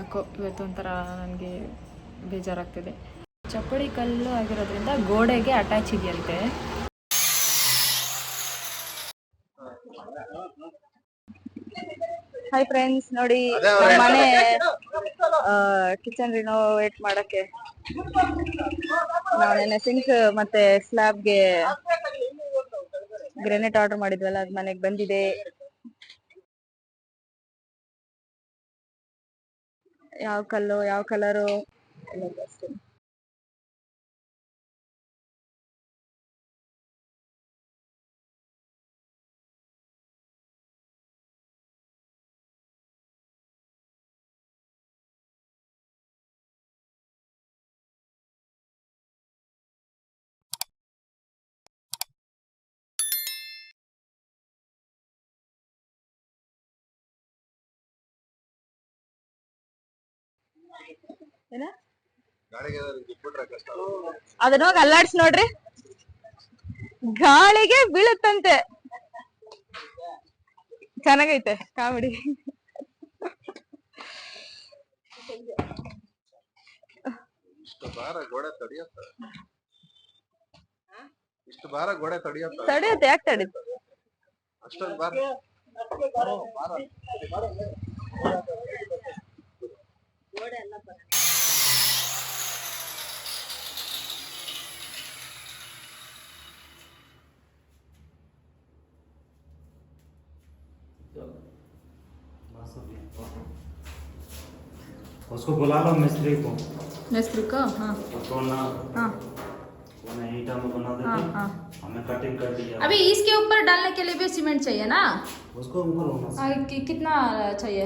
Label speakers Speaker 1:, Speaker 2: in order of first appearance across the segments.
Speaker 1: ಯಾಕೋ ಇವತ್ತು ಒಂಥರ ನನಗೆ ಬೇಜಾರಾಗ್ತಿದೆ. ಚಪ್ಪಡಿ ಕಲ್ಲು ಆಗಿರೋದ್ರಿಂದ ಗೋಡೆಗೆ ಅಟ್ಯಾಚ್ ಇದೆಯಂತೆ. ಹಾಯ್ ಫ್ರೆಂಡ್ಸ್ ನೋಡಿ ಮನೆ ಕಿಚನ್ ರಿನೋವೇಟ್ ಮಾಡಕ್ಕೆ ನಾವು ನೆನ್ನೆ ಸಿಂಕ್ ಮತ್ತೆ ಸ್ಲ್ಯಾಬ್ಗೆ ಗ್ರೆನೇಟ್ ಆರ್ಡರ್ ಮಾಡಿದ್ವಲ್ಲ ಅದು ಮನೆಗೆ ಬಂದಿದೆ. ಯಾವ ಕಲ್ಲು ಯಾವ ಕಲರು ಏನ ಅದನ್ನ ಹೋಗಿ ಅಲ್ಲಾಡ್ಸ್ ನೋಡ್ರಿ ಗಾಳಿಗೆ ಬೀಳುತ್ತಂತೆ ಚೆನ್ನಾಗೈತೆ ಕಾಮಿಡಿ
Speaker 2: ಇಷ್ಟು ಭಾರ ಗೋಡೆ ತಡಿಯತ್ತ ಇಷ್ಟು ಭಾರ ಗೋಡೆ ಅಷ್ಟೊಂದು
Speaker 1: ತಡೆಯುತ್ತೆ ಯಾಕೆ ತಡೀತು
Speaker 2: ಅಷ್ಟೊಂದು ಭಾರ
Speaker 3: उसको बुला लो मिस्त्री को
Speaker 1: ಹೆಸ್ರು हाँ
Speaker 3: तो ना
Speaker 1: हाँ
Speaker 3: वो ना ईटा में बना
Speaker 1: हाँ
Speaker 3: देते
Speaker 1: हाँ
Speaker 3: हमें कटिंग कर दिया
Speaker 1: अभी इसके ऊपर डालने के लिए भी सीमेंट चाहिए ना
Speaker 3: उसको ऊपर होना
Speaker 1: आ, कि, कितना चाहिए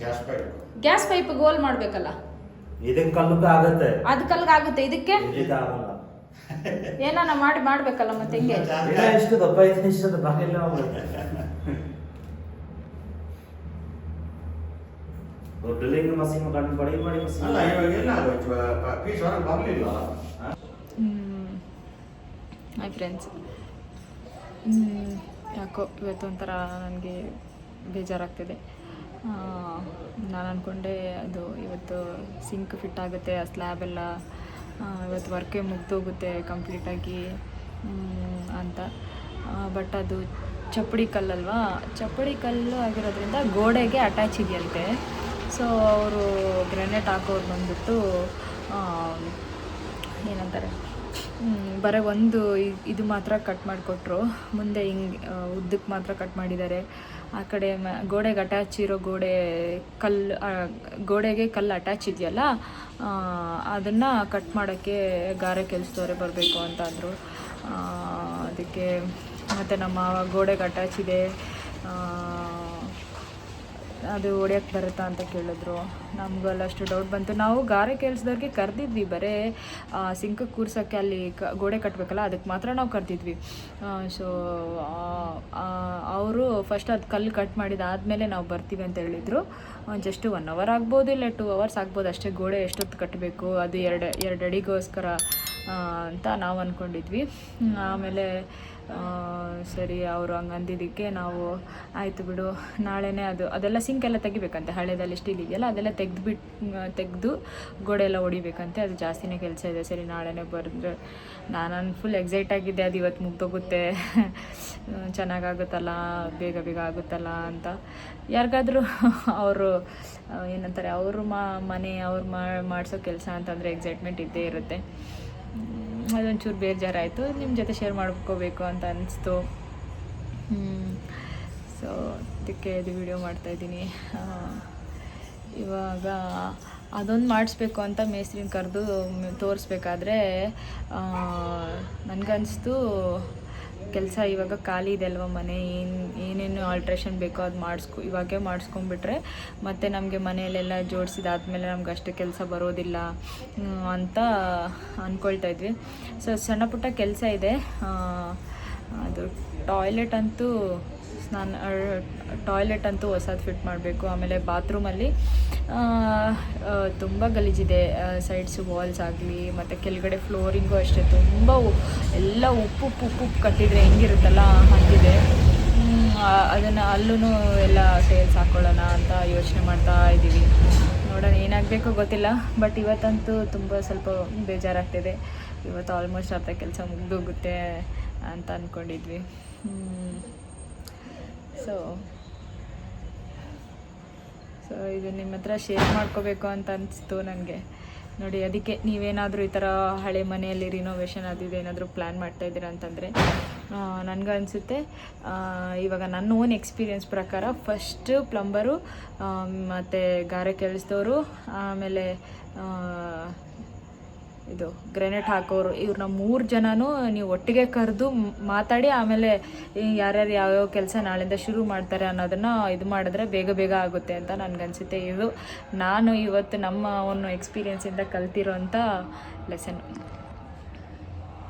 Speaker 4: ಗ್ಯಾಸ್ ಪೈಪ್
Speaker 1: ಗ್ಯಾಸ್ ಪೈಪ್ ಗೋಲ್ ಮಾಡ್ಬೇಕಲ್ಲ?
Speaker 3: ಇದನ್ ಕಲ್ಲದ್ದು ಆಗುತ್ತೆ.
Speaker 1: ಅದ್ ಆಗುತ್ತೆ ಇದಕ್ಕೆ?
Speaker 3: ಇದಾಗಲ್ಲ
Speaker 1: ಏನಾನ ಮಾಡಿ ಮಾಡ್ಬೇಕಲ್ಲ ಮತ್ತೆ ಹಿಂಗೆ?
Speaker 3: ಇಲ್ಲ ಎಷ್ಟು ದಪ್ಪ ಐತೆ ಇಷ್ಟು ದಪ್ಪ ಇಲ್ಲ ಡ್ರಿಲ್ಲಿಂಗ್ ಮಷೀನ್ ಕಂಡು ಬಡಿ
Speaker 4: ಮಾಡಿ
Speaker 3: ಮಷೀನ್ ಅಲ್ಲ
Speaker 4: ಇವಾಗ ಎಲ್ಲ ಪೀಸ್ ಹೊರಗೆ ಬರಲಿಲ್ಲ
Speaker 1: ಹಾಯ್ ಫ್ರೆಂಡ್ಸ್ ಯಾಕೋ ಇವತ್ತು ಒಂಥರ ನನಗೆ ಬೇಜಾರಾಗ್ತಿದೆ. ನಾನು ಅಂದ್ಕೊಂಡೆ ಅದು ಇವತ್ತು ಸಿಂಕ್ ಫಿಟ್ ಆಗುತ್ತೆ, ಆ ಸ್ಲ್ಯಾಬ್ ಎಲ್ಲ ಇವತ್ತು ವರ್ಕೇ ಮುಗ್ದೋಗುತ್ತೆ ಕಂಪ್ಲೀಟಾಗಿ ಅಂತ. ಬಟ್ ಅದು ಚಪ್ಪಡಿ ಕಲ್ಲಲ್ವಾ? ಚಪ್ಪಡಿ ಕಲ್ಲು ಆಗಿರೋದ್ರಿಂದ ಗೋಡೆಗೆ ಅಟ್ಯಾಚ್ ಇದೆಯಂತೆ. ಸೊ ಅವರು ಗ್ರೆನೇಟ್ ಹಾಕೋರು ಬಂದ್ಬಿಟ್ಟು ಏನಂತಾರೆ? ಬರೀ ಒಂದು ಇದು ಮಾತ್ರ ಕಟ್ ಮಾಡಿಕೊಟ್ರು. ಮುಂದೆ ಹಿಂಗೆ ಉದ್ದಕ್ಕೆ ಮಾತ್ರ ಕಟ್ ಮಾಡಿದ್ದಾರೆ ಆ ಕಡೆ ಮ, ಗೋಡೆಗೆ ಅಟ್ಯಾಚ್ ಇರೋ ಗೋಡೆ, ಕಲ್ಲು ಗೋಡೆಗೆ ಕಲ್ಲು ಅಟ್ಯಾಚ್ ಇದೆಯಲ್ಲ ಅದನ್ನು ಕಟ್ ಮಾಡೋಕ್ಕೆ ಗಾರೆ ಕೆಲಸದವರೆ ಬರಬೇಕು ಅಂತ ಅಂದರು. ಅದಕ್ಕೆ ಮತ್ತು ನಮ್ಮ ಗೋಡೆಗೆ ಅಟ್ಯಾಚ್ ಇದೆ. ಅದು ಹೊಡ್ಯಕ್ಕೆ ಬರುತ್ತಾ ಅಂತ ಕೇಳಿದ್ರು. ನಮಗಲ್ಲ ಅಷ್ಟು ಡೌಟ್ ಬಂತು. ನಾವು ಗಾರೆ ಕೆಲಸದವ್ರಿಗೆ ಕರೆದಿದ್ವಿ. ಬರೀ ಸಿಂಕ್ ಕೂರ್ಸೋಕ್ಕೆ ಅಲ್ಲಿ ಕ, ಗೋಡೆ ಕಟ್ಟಬೇಕಲ್ಲ ಅದಕ್ಕೆ ಮಾತ್ರ ನಾವು ಕರೆದಿದ್ವಿ. ಸೊ ಅವರು ಫಸ್ಟ್ ಅದು ಕಲ್ಲು ಕಟ್ ಮಾಡಿದಾದಮೇಲೆ ನಾವು ಬರ್ತೀವಿ ಅಂತ ಹೇಳಿದರು. ಜಸ್ಟ್ ಒನ್ ಅವರ್ ಆಗ್ಬೋದು ಇಲ್ಲ ಟೂ ಅವರ್ಸ್ ಆಗ್ಬೋದು. ಅಷ್ಟೇ ಗೋಡೆ ಎಷ್ಟೊತ್ತು ಕಟ್ಟಬೇಕು ಅದು ಎರಡು ಎರಡು ಅಡಿಗೋಸ್ಕರ ಅಂತ ನಾವು ಅಂದ್ಕೊಂಡಿದ್ವಿ ಆಮೇಲೆ ಸರಿ, ಅವರು ಹಂಗೆ ಅಂದಿದ್ದಕ್ಕೆ ನಾವು ಆಯಿತು ಬಿಡು, ನಾಳೆನೇ ಅದು, ಅದೆಲ್ಲ ಸಿಂಕ್ ಎಲ್ಲ ತೆಗಿಬೇಕಂತೆ, ಹಳೇದಲ್ಲಿ ಸ್ಟೀಲ್ ಇದೆಯಲ್ಲ, ಅದೆಲ್ಲ ಬಿಟ್ ತೆಗೆದು ಗೋಡೆ ಎಲ್ಲ ಹೊಡಿಬೇಕಂತೆ, ಅದು ಜಾಸ್ತಿನೇ ಕೆಲಸ ಇದೆ, ಸರಿ, ನಾಳೆನೇ ಬರೆದ್ರೆ ನಾನು ಫುಲ್ ಎಕ್ಸೈಟ್ ಆಗಿದ್ದೆ, ಅದು ಇವತ್ತು ಮುಗ್ದೋಗುತ್ತೆ. ಚೆನ್ನಾಗಾಗುತ್ತಲ್ಲ, ಬೇಗ ಬೇಗ ಆಗುತ್ತಲ್ಲ ಅಂತ. ಯಾರಿಗಾದರೂ ಅವರು ಏನಂತಾರೆ, ಅವರು ಮನೆ, ಅವ್ರು ಮಾಡಿಸೋ ಕೆಲಸ ಅಂತಂದರೆ ಎಕ್ಸೈಟ್ಮೆಂಟ್ ಇದ್ದೇ ಇರುತ್ತೆ. ಅದೊಂಚೂರು ಬೇಜಾರಾಯಿತು. ನಿಮ್ಮ ಜೊತೆ ಶೇರ್ ಮಾಡ್ಕೋಬೇಕು ಅಂತ ಅನಿಸ್ತು. ಸೊ ಅದಕ್ಕೆ ಇದು ವಿಡಿಯೋ ಮಾಡ್ತಾಯಿದ್ದೀನಿ ಇವಾಗ ಅದೊಂದು ಮಾಡಿಸ್ಬೇಕು ಅಂತ ಮೇಸ್ತ್ರಿನ ಕರೆದು ತೋರಿಸ್ಬೇಕಾದ್ರೆ ನನಗನ್ನಿಸ್ತು ಕೆಲಸ ಇವಾಗ ಖಾಲಿ ಇದೆ ಅಲ್ವಾ ಮನೆ? ಏನು, ಏನೇನು ಆಲ್ಟ್ರೇಷನ್ ಬೇಕೋ ಅದು ಮಾಡಿಸ್ಕೊ, ಇವಾಗೆ ಮಾಡಿಸ್ಕೊಂಬಿಟ್ರೆ ಮತ್ತು ನಮಗೆ ಮನೆಯಲ್ಲೆಲ್ಲ ಜೋಡಿಸಿದಾದ್ಮೇಲೆ ನಮ್ಗೆ ಅಷ್ಟು ಕೆಲಸ ಬರೋದಿಲ್ಲ ಅಂತ ಅಂದ್ಕೊಳ್ತಾ ಇದ್ವಿ. ಸೊ ಸಣ್ಣ ಪುಟ್ಟ ಕೆಲಸ ಇದೆ. ಅದು ಟಾಯ್ಲೆಟ್ ಅಂತೂ ಸ್ನಾನ ಟಾಯ್ಲೆಟ್ ಅಂತೂ ಹೊಸದು ಫಿಟ್ ಮಾಡಬೇಕು. ಆಮೇಲೆ ಬಾತ್ರೂಮಲ್ಲಿ ತುಂಬ ಗಲೀಜಿದೆ. ಸೈಡ್ಸು ವಾಲ್ಸ್ ಆಗಲಿ, ಮತ್ತು ಕೆಳಗಡೆ ಫ್ಲೋರಿಂಗು ಅಷ್ಟೇ. ತುಂಬ ಎಲ್ಲ ಉಪ್ಪು ಉಪ್ಪು ಉಪ್ಪು ಕಟ್ಟಿದರೆ ಹೆಂಗಿರುತ್ತಲ್ಲ, ಹಾಗಿದೆ. ಅದನ್ನು ಅಲ್ಲೂ ಎಲ್ಲ ಸೇಲ್ಸ್ ಹಾಕ್ಕೊಳ್ಳೋಣ ಅಂತ ಯೋಚನೆ ಮಾಡ್ತಾ ಇದ್ದೀವಿ. ನೋಡೋಣ ಏನಾಗಬೇಕೋ ಗೊತ್ತಿಲ್ಲ ಬಟ್ ಇವತ್ತಂತೂ ತುಂಬ ಸ್ವಲ್ಪ ಬೇಜಾರಾಗ್ತಿದೆ. ಇವತ್ತು ಆಲ್ಮೋಸ್ಟ್ ಅರ್ಧ ಕೆಲಸ ಮುಗಿದೋಗುತ್ತೆ ಅಂತ ಅಂದ್ಕೊಂಡಿದ್ವಿ ಸೊ ಸೊ ಇದು ನಿಮ್ಮ ಹತ್ರ ಶೇರ್ ಮಾಡ್ಕೋಬೇಕು ಅಂತ ಅನಿಸ್ತು ನನಗೆ. ನೋಡಿ, ಅದಕ್ಕೆ ನೀವೇನಾದರೂ ಈ ಥರ ಹಳೆ ಮನೆಯಲ್ಲಿ ರಿನೋವೇಷನ್ ಅದು ಇದು ಏನಾದರೂ ಪ್ಲ್ಯಾನ್ ಮಾಡ್ತಾ ಇದ್ದೀರಾ ಅಂತಂದರೆ ನನಗನ್ಸುತ್ತೆ ಇವಾಗ ನನ್ನ ಓನ್ ಎಕ್ಸ್ಪೀರಿಯೆನ್ಸ್ ಪ್ರಕಾರ ಫಸ್ಟು ಪ್ಲಂಬರು ಮತ್ತು ಗಾರೆ ಕೆಲಸದವರು, ಆಮೇಲೆ ಇದು ಗ್ರೆನೇಟ್ ಹಾಕೋರು. ಇವ್ರನ್ನ ಮೂರು ಜನನೂ ನೀವು ಒಟ್ಟಿಗೆ ಕರೆದು ಮಾತಾಡಿ ಆಮೇಲೆ ಯಾರ್ಯಾರು ಯಾವ್ಯಾವ ಕೆಲಸ ನಾಳೆಯಿಂದ ಶುರು ಮಾಡ್ತಾರೆ ಅನ್ನೋದನ್ನು ಇದು ಮಾಡಿದ್ರೆ ಬೇಗ ಬೇಗ ಆಗುತ್ತೆ ಅಂತ ನನಗನ್ಸುತ್ತೆ. ಇದು ನಾನು ಇವತ್ತು ನಮ್ಮ ಒಂದು ಎಕ್ಸ್ಪೀರಿಯೆನ್ಸಿಂದ ಕಲ್ತಿರೋಂಥ ಲೆಸನ್